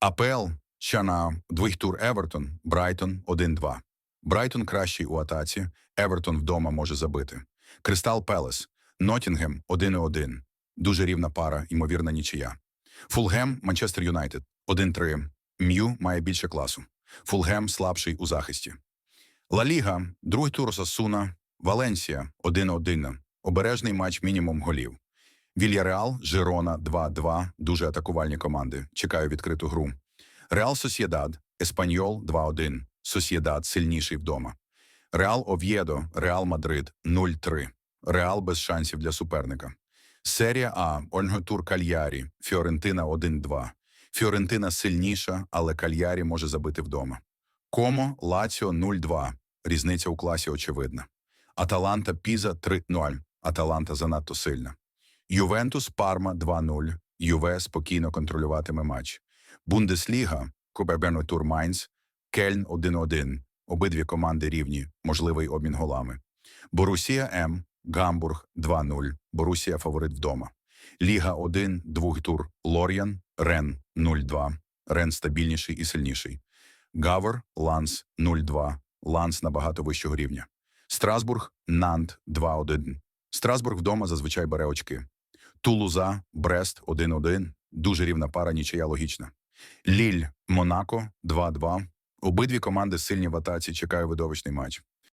АПЛ ще на двох тур Евертон, Брайтон 1-2. Брайтон кращий у атаці, Евертон вдома може забити. Кристал Пелес, Нотінгем 1-1. Дуже рівна пара, ймовірна нічия. Фулгем, Манчестер Юнайтед 1-3. М'ю має більше класу. Фулгем слабший у захисті. Ла Ліга, другий тур Сасуна, Валенсія 1-1. Обережний матч мінімум голів. Вільяреал, Жирона 2-2. Дуже атакувальні команди. Чекаю відкриту гру. Реал Сосєдад, Еспаньол 2-1. Сосєдад сильніший вдома. Реал Ов'єдо, Реал Мадрид 0-3. Реал без шансів для суперника. Серія А, Ольготур Кальярі, Фіорентина 1-2. Фіорентина сильніша, але Кальярі може забити вдома. Комо, Лаціо 0-2. Різниця у класі очевидна. Аталанта Піза 3-0. Аталанта занадто сильна. Ювентус Парма 2-0. Юве спокійно контролюватиме матч. Бундесліга, Тур Майнц, Кельн 1-1. Обидві команди рівні, можливий обмін голами. Борусія М, Гамбург 2-0. Борусія фаворит вдома. Ліга 1, другий тур Лор'ян, Рен 0-2. Рен стабільніший і сильніший. Гавор, Ланс 0-2. Ланс набагато вищого рівня. Страсбург, Нант 2-1. Страсбург вдома зазвичай бере очки. Тулуза, Брест 1-1. Дуже рівна пара, нічия логічна. Ліль, Монако 2-2. Обидві команди сильні в атаці, чекаю видовищний матч.